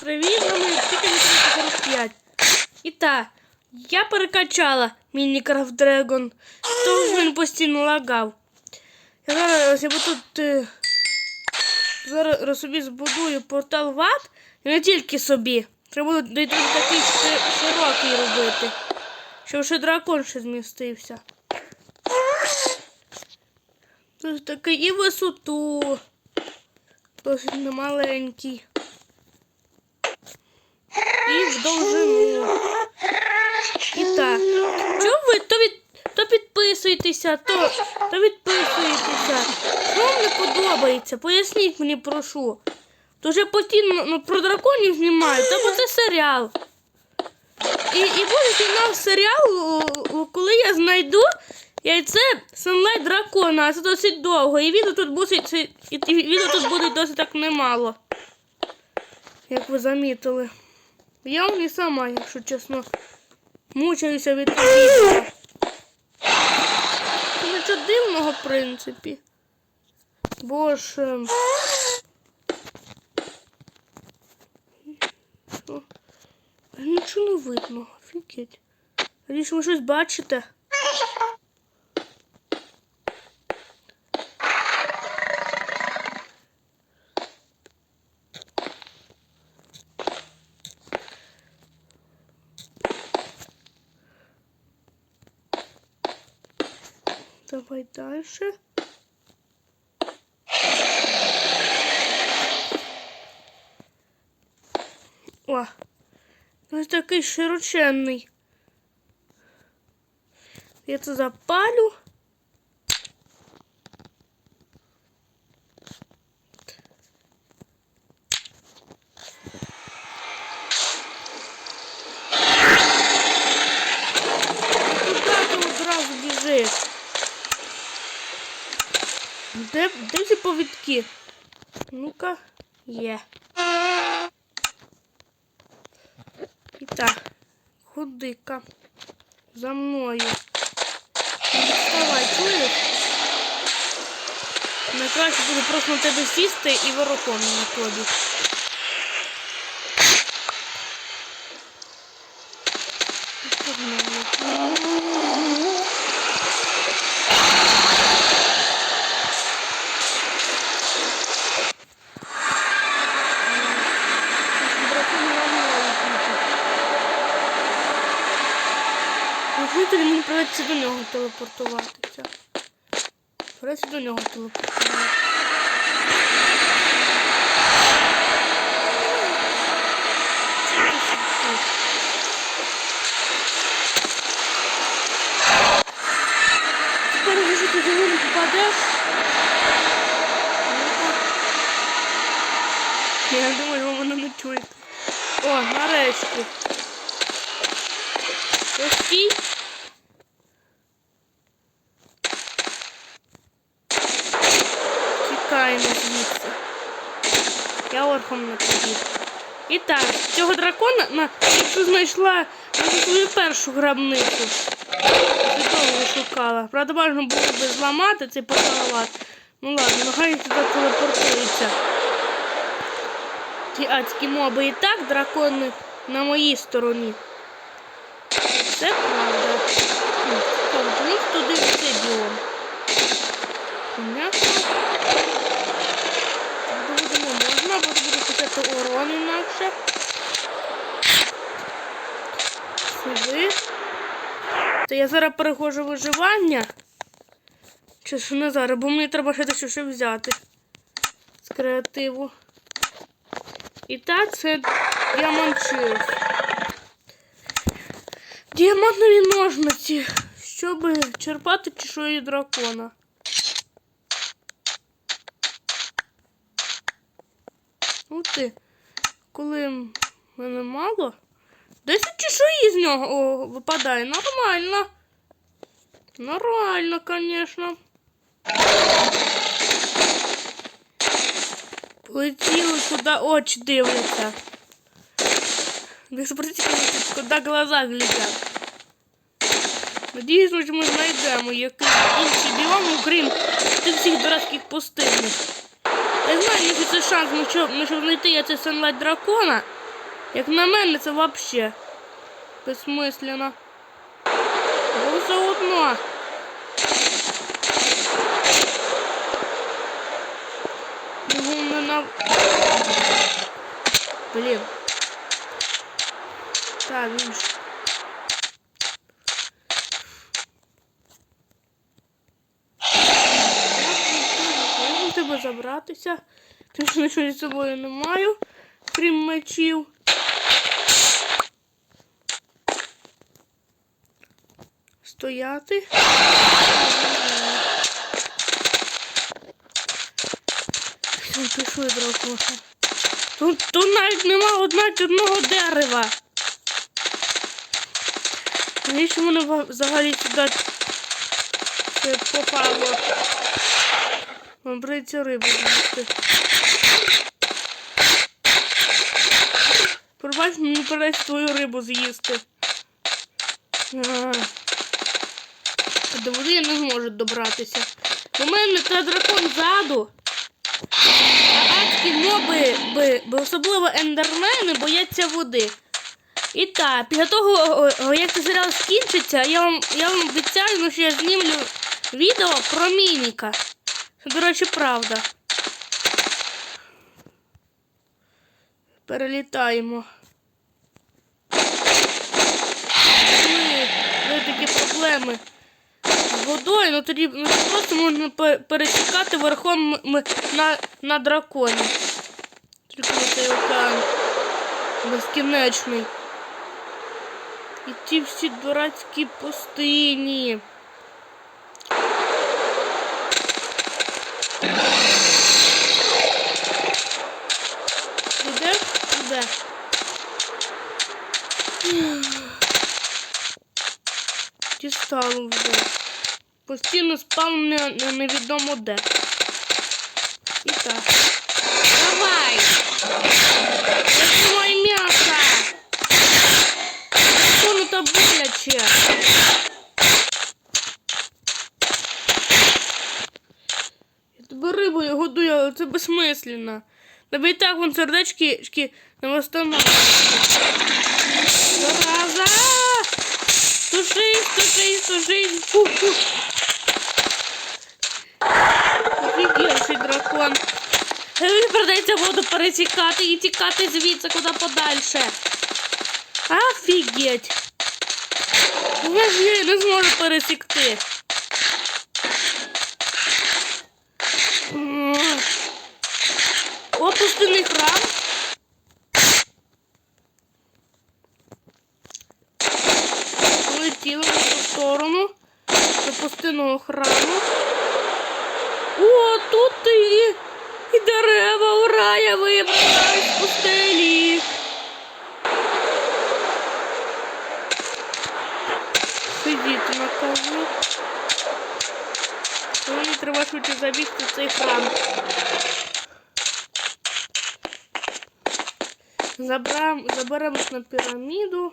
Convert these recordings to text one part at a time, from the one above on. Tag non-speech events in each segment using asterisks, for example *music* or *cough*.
Привіт, тільки 45. І так, я перекачала Мінікрафт Дрегон, тому він постійно лагав. Я зараз я тут е, зараз собі збудую портал в ад, і не тільки собі. Треба дойти такий широкий робити. Щоб ще дракон ще змістився. Тут такий і висоту. Досить немаленький. І в довжину. І так. Чому ви то, від, то підписуєтеся, то, то відписуєтеся. Що вам не подобається? Поясніть мені, прошу. То вже постійно ну, про драконів знімають, бо це серіал. І, і буде фінал серіалу, коли я знайду яйце Sunlight дракона, а це досить довго. І відео тут буде, і відео тут буде досить так немало. Як ви замітили. Я і сама, якщо чесно, мучаюся від відео. Це Нічого дивного, в принципі. Бо ж. Нічого не видно, офігеть. Надіюсь, ви щось бачите? Давай дальше. О, ось такий широченний. Я це запалю. Де, де ці повідки? Ну-ка, є. І так, ходи-ка. За мною. Вставай, чуєш? Найкраще буде просто на тебе сісти і ворохом на тобі. Придеться до нього телепортуватися. Придеться до нього телепортуватися. Я думаю, ви мене не чуєте. О, нарешті. Стій. Звідси. Я орхом не побіг. І так, цього дракона на якщо знайшла на свою першу грабницю. Довго шукала. Правда, можна було би зламати цей порталат. Ну ладно, нехай сюди телепортується. Ті адські моби і так дракони на моїй стороні. Це правда. Хм, Цікаво, туди в? Понятно. Так буде почати урон інакше. Сюди. То я зараз переходжу виживання. Чи що не зараз, бо мені треба ще дещо ще взяти. З креативу. І так, це діаманчив. Діамантові ножниці, щоб черпати чешую дракона. Ух коли мене мало. Десять чешуї з нього випадає. Нормально. Нормально, звісно. Полетіли, куди очі дивляться. Ви спросите, куди глаза глядять. Надіюсь, ми знайдемо якийсь інший біом, окрім тих всіх дурацьких пустинних. Я знаю, який це шанс, ми щоб, ми щоб знайти я це Sunlight дракона. Як на мене, це взагалі безсмислено. Бо все одно. На... Блін. Так, він ж. Як до тебе забратися? Тому що нічого з собою не маю, крім мечів. Стояти. Пішли дракоша. Тут, тут навіть нема одна одного дерева. Навіщо мене взагалі сюди попало? Вам прийдеться рибу з'їсти. Пробач, мені придеться твою рибу з'їсти. До води не зможу добратися. У мене та дракон ззаду. А адські би, би, особливо ендермени, бояться води. І так, після того, як цей серіал скінчиться, я вам, я вам обіцяю, ну, що я знімлю відео про міміка. Це, до речі, правда. Перелітаємо. Ми, ми такі проблеми з водою, ну тоді ну, просто можна пе- перетікати верхом м- м- на, на драконі. Тільки цей океан безкінечний. І ті всі дурацькі пустині. Дістало вже. Постійно спам не, не, невідомо де. І так. Давай! Це моє м'ясо! Воно та боляче. Я тебе рибою годую, це безсмисленно. Тебе так вон сердечки шки, не восстановлюють. Зараза! Тушись, тушись, тушись. Фу-фу. Офігівший дракон. Мені придеться воду пересікати і тікати звідси куди подальше. Офігеть. Я ж її не зможу пересікти. М. О, храм. Полетіли в ту сторону до пустинного храму. О, тут і, і дерева, ура, я вибрала з пустелі. Сидіти на каву. Мені треба швидше забігти цей храм. Заберемось на піраміду.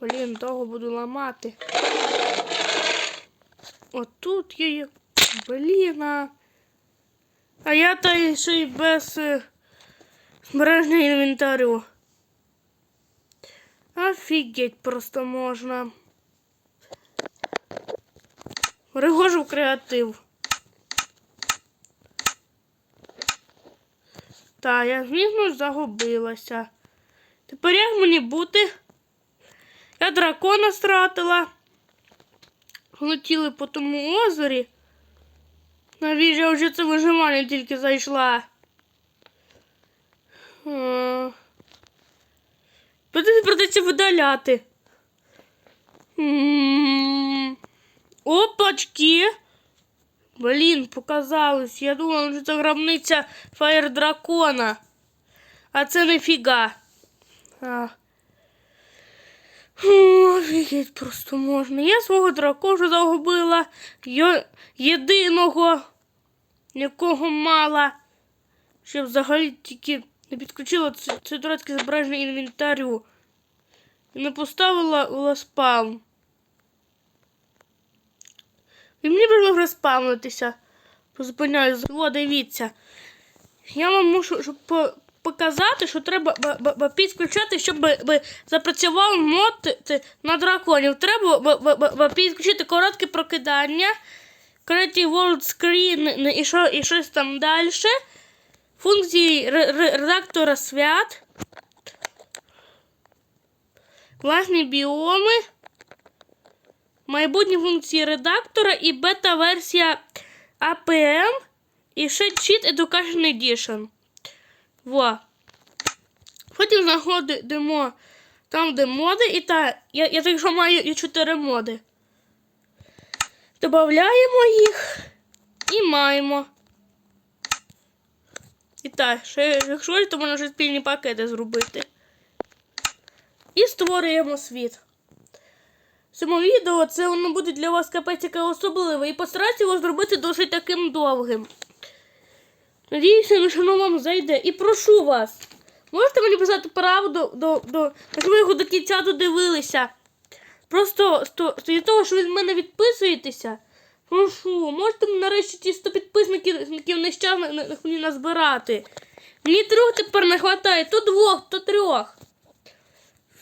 Блін, того буду ламати. Отут є- Блін. А, я та ще й без е, збереження інвентарю. Офігеть просто можна. Пригожу креатив. Та, я звісно загубилася. Тепер як мені бути? Я дракона стратила. Летіли по тому озері. Навіщо я вже це вижимання тільки зайшла. Придеться видаляти. Опачки. Блін, показалось. Я думала, що це гробниця фаєр дракона. А це не. А. Офігеть просто можна. Я свого дракоша загубила. Йо... Єдиного, якого мала. Ще взагалі тільки не підключила це, це дурацьке зображення інвентарю. І не поставила у ласпам. І мені треба розпавнитися. Позупиняюсь. О, дивіться. Я вам мушу, щоб по, показати, що треба підключати, щоб запрацював мод на драконів. Треба підключити коротке прокидання, Creative World Screen і, що, і щось там далі. Функції ре- ре- редактора свят. Власні біоми. Майбутні функції редактора і бета-версія APM. І ще Cheat Education Edition. Во. Потім знаходимо там, де моди, і та. Я, я так що маю і 4 моди. Добавляємо їх і маємо. І так, ще, якщо то можна вже спільні пакети зробити. І створюємо світ. В цьому відео це воно буде для вас капець яке особливе. І постараюся його зробити досить таким довгим. Надіюся, що воно вам зайде. І прошу вас, можете мені писати правду, до, до, щоб ви його до кінця додивилися. Просто з то- з того, що ви з мене відписуєтеся. Прошу, можете нарешті ті 100 підписників нещасних мені назбирати. Мені трьох тепер не вистачає, то двох, то трьох.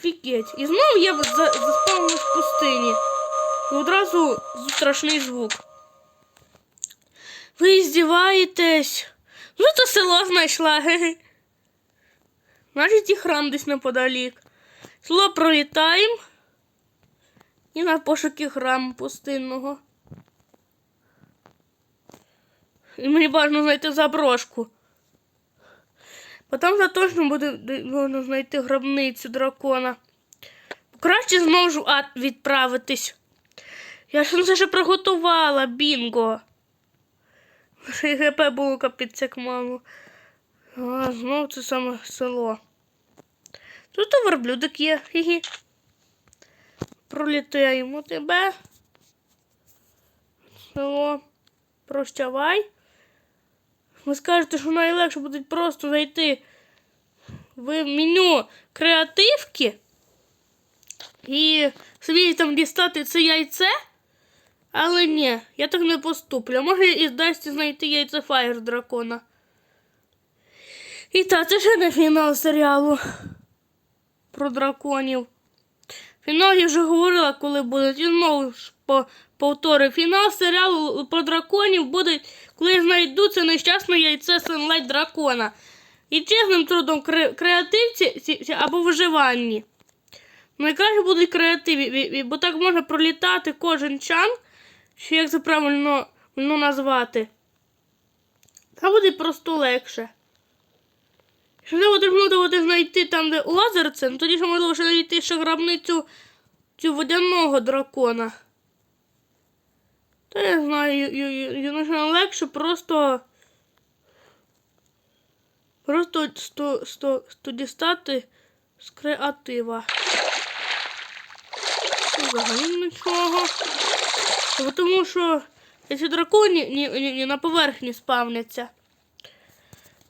Фікеть. І знову я за- заспав в пустині. І одразу страшний звук. Ви здіваєтесь. Ну, то село знайшла. Значить, і храм десь неподалік. Село пролітаємо. І на пошуки храму пустинного. І мені бажано знайти заброшку. Бо там точно буде можна знайти гробницю дракона. Краще знову ж ад відправитись. Я ж це ще приготувала, бінго. Ще й ГП було капець як мало. А, знов це саме село. Тут верблюдик є. Хі-хі. Пролітаємо тебе. Село. Прощавай. Ви скажете, що найлегше буде просто зайти в меню креативки і собі там дістати це яйце. Але ні, я так не поступлю. Може і вдасться знайти яйце фаєр дракона. І так, це ще не фінал серіалу про драконів. Фінал я вже говорила, коли буде. І знову ж по, повторю. Фінал серіалу про драконів буде, коли знайдуть це нещасне яйце Sunlight дракона. І чесним трудом кре- креативці ці- ці- або виживанні. Найкраще будуть креативі, ві- ві- бо так можна пролітати кожен чан, чи як це правильно ну, назвати. Та буде просто легше. Якщо буде буде знайти там, де лазер це, ну тоді ще можливо ще знайти ще гробницю цю водяного дракона. Та я знаю, ю- легше просто. Просто сто, сто, сто дістати з креатива. Взагалі нічого. Тому що ці драконі ні, ні, ні на поверхні спавняться.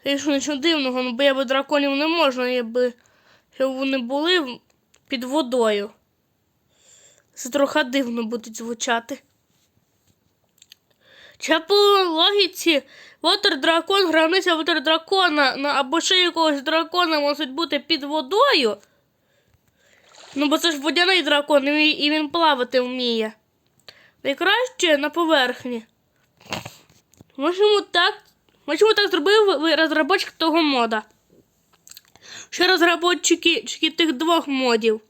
Це що нічого дивного, ну бо я би драконів не можна, якби щоб вони були під водою. Це трохи дивно буде звучати. Чи по логіці Вотер дракон, границя дракона на, або ще якогось дракона може бути під водою. Ну, бо це ж водяний дракон, і, і він плавати вміє. Найкраще на поверхні. Можемо так. Можемо так зробив розробочик того мода. Ще розробочики чики тих двох модів.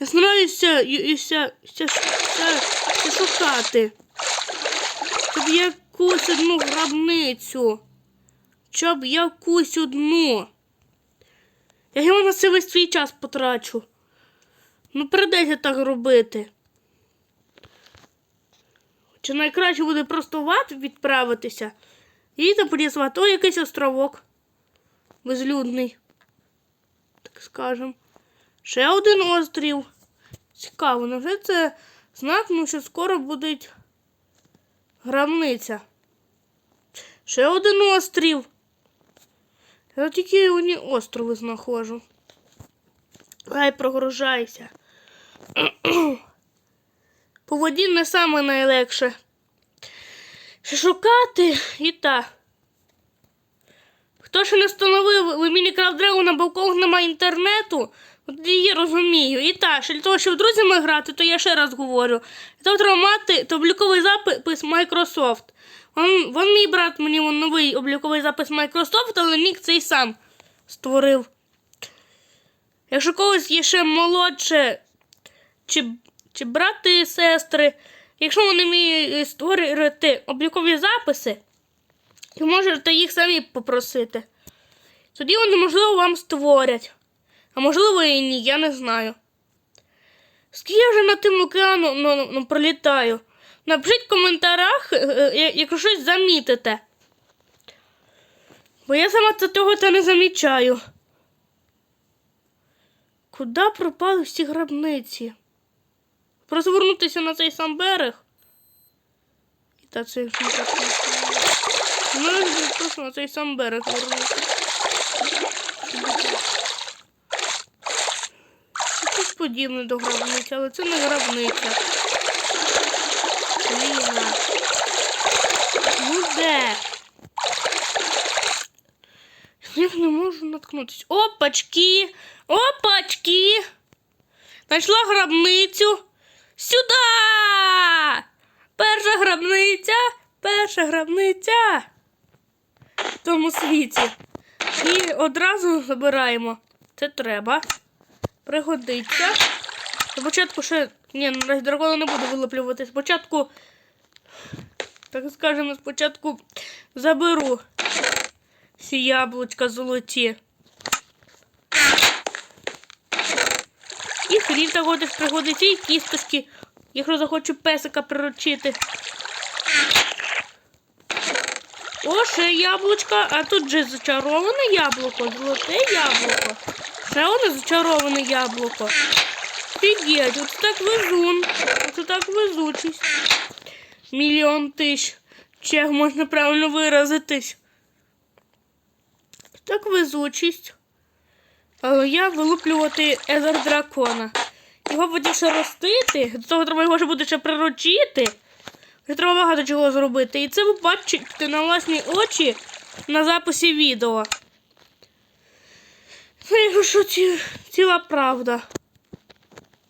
Я стараюся шукати. Щоб якусь одну гробницю. Щоб якусь одну. Я його на весь свій час потрачу. Ну, придеться так робити. Чи найкраще буде просто в ад відправитися і там порізувати. О, якийсь островок. Безлюдний. Так скажем. Ще один острів. Цікаво, невже це знак, ну, що скоро буде гробниця. Ще один острів. Я тільки одні острови знаходжу. Ай, прогружайся. *clears throat* По воді не саме найлегше. Шукати і та. Хто ще не встановив в Мінікрафт Дрегона, бо у когось немає інтернету, от я розумію. І так, ще для того, щоб друзями грати, то я ще раз говорю. Це треба мати обліковий запис Microsoft. Вон, вон мій брат мені вон новий обліковий запис Microsoft, але нік цей сам створив. Якщо когось є ще молодше, чи, чи брати і сестри, якщо вони вміють створювати облікові записи, то можете їх самі попросити. Тоді вони, можливо, вам створять. А можливо і ні, я не знаю. Скільки я вже на тим океану ну, ну, пролітаю? Напишіть в коментарях, е, е, якщо щось замітите. Бо я сама це того та не замічаю. Куди пропали всі гробниці? Просто вернутися на цей сам берег. І та це ж не так. Ну, просто на цей сам берег вернутися. Щось подібне до гробниці, але це не гробниця. Ліна. Ну де? Я не можу наткнутися. Опачки! Опачки! Знайшла гробницю. Сюди! Перша гробниця! Перша гробниця в тому світі. І одразу забираємо. Це треба. Пригодиться. Спочатку ще. Ні, наразі дракона не буду вилеплювати. Спочатку. Так скажемо, спочатку заберу всі яблучка золоті. Також теж пригодиться, і кісточки, якщо захочу песика приручити. О, ще яблучка, а тут же зачароване яблуко, золоте яблуко. Ще одне зачароване яблуко. Фігеть, от так везун. Це так везучість. Мільйон тисяч. Чи можна правильно виразитись? Так везучість. Я вилуплювати езер дракона. Його потім ще ростити, до того треба його ще буде ще приручити. Ще треба багато чого зробити. І це ви бачите на власні очі на записі відео. Це що ці, ціла правда.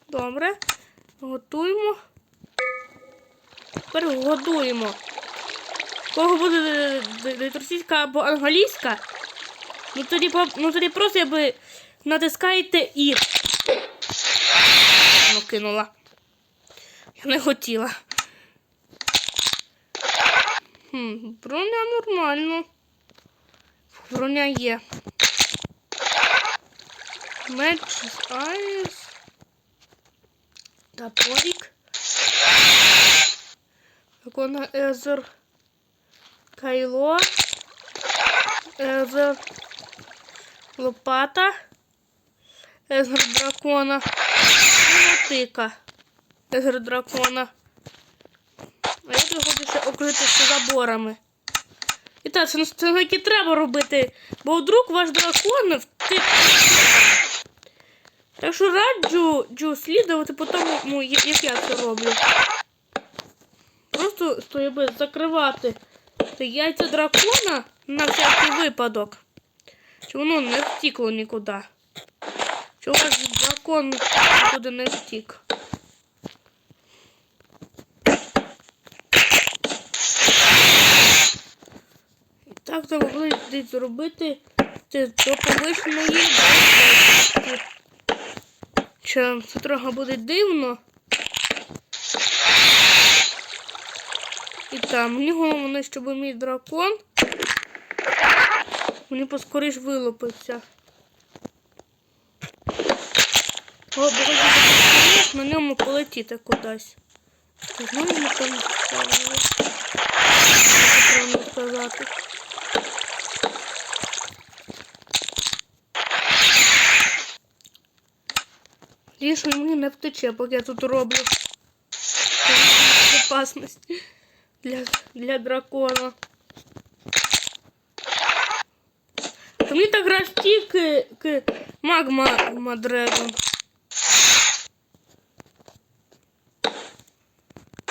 Добре. Готуємо. Тепер годуємо. Кого буде е, е, російська або англійська? Ну тоді, ну тоді просто я би натискаєте і. Ну, кинула. Я не хотіла. Хм, броня нормально. Броня є. Меч з айс. Топорик. Дракона Езер. Кайло. Езер. Лопата. Езер дракона. Мотика. Езер дракона. А я його ще окрити заборами. І так, це, і треба робити, бо вдруг ваш дракон втик. Так що раджу джу слідувати по тому, ну, як я це роблю. Просто стояби закривати яйця дракона на всякий випадок. Щоб воно не втікло нікуди. Ваш дракон нікуди не втік. І так було десь зробити це до безпеки. Що це трохи буде дивно. І так, мені головне, щоб мій дракон мені поскоріш вилупився. О, бо на ньому полетіти кудись. Так, ну йому там ставили. Правильно сказати. Ліше мені не втече, поки я тут роблю безпечність для, для дракона. Та мені так грати к, к магма Мадрегон.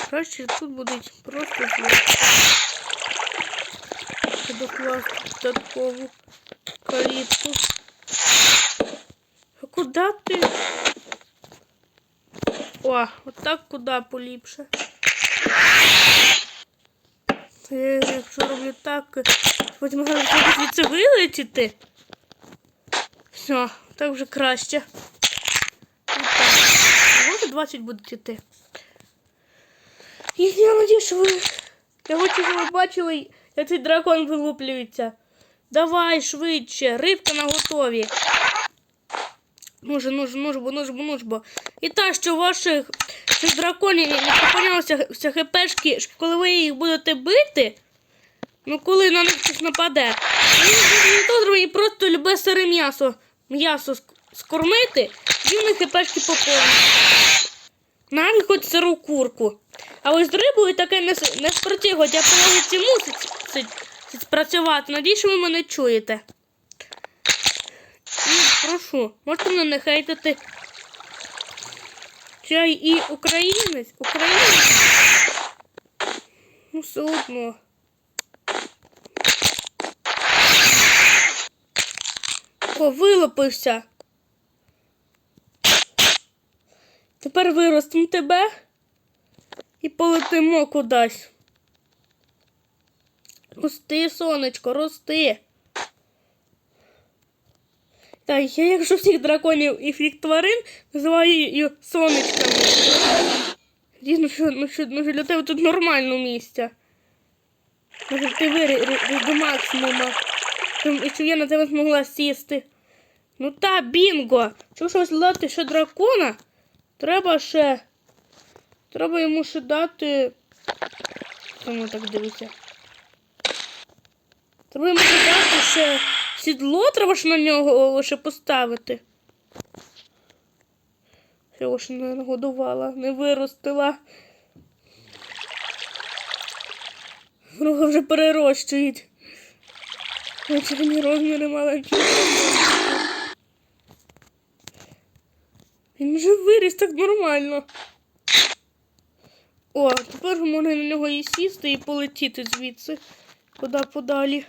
Краще тут будуть просто докласти додаткову калітку. А куди ти? О, отак куди поліпше. Я, якщо роблю так, потім можна звідси вилетіти. Все, так вже краще. Так. Може 20 будуть іти. І я надію, що ви. Я хочу, щоб ви бачили, як цей дракон вилуплюється. Давай швидше, рибка на готові. Нужно, нужно, нужбо, нужбо, нужбо. І так, що ваших цих драконів не поповнялися вся хпшки, коли ви їх будете бити, ну коли на них хтось нападе, вони то просто любе сире м'ясо, м'ясо скормити, і в них хпшки поповнять. Навіть хоч сиру курку. А ось з рибою таке не, не спрацює, хоча по мусить спрацювати. Надіюсь, ви мене чуєте. І прошу, можете мене не хейтити. Чай і українець, українець. Ну, все одно. О, вилупився. Тепер виростимо тебе і полетимо кудись. Рости, сонечко, рости. Так, я якщо всіх драконів і всіх тварин називаю її сонечками. Дійсно, що, ну, що, ну, що для тебе тут нормально місця. Може, ти виріс до максимума. І щоб я на тебе змогла сісти. Ну та, бінго! Щоб щось дати ще дракона, треба ще. Треба йому ще дати. Тому так дивиться. Треба йому ще дати ще сідло, треба ж на нього лише поставити. Його ще не нагодувала, не виростила. Друга вже перерощують. Очевидні розміри маленькі. Він вже виріс так нормально. О, тепер можна на нього і сісти і полетіти звідси. Куди подалі.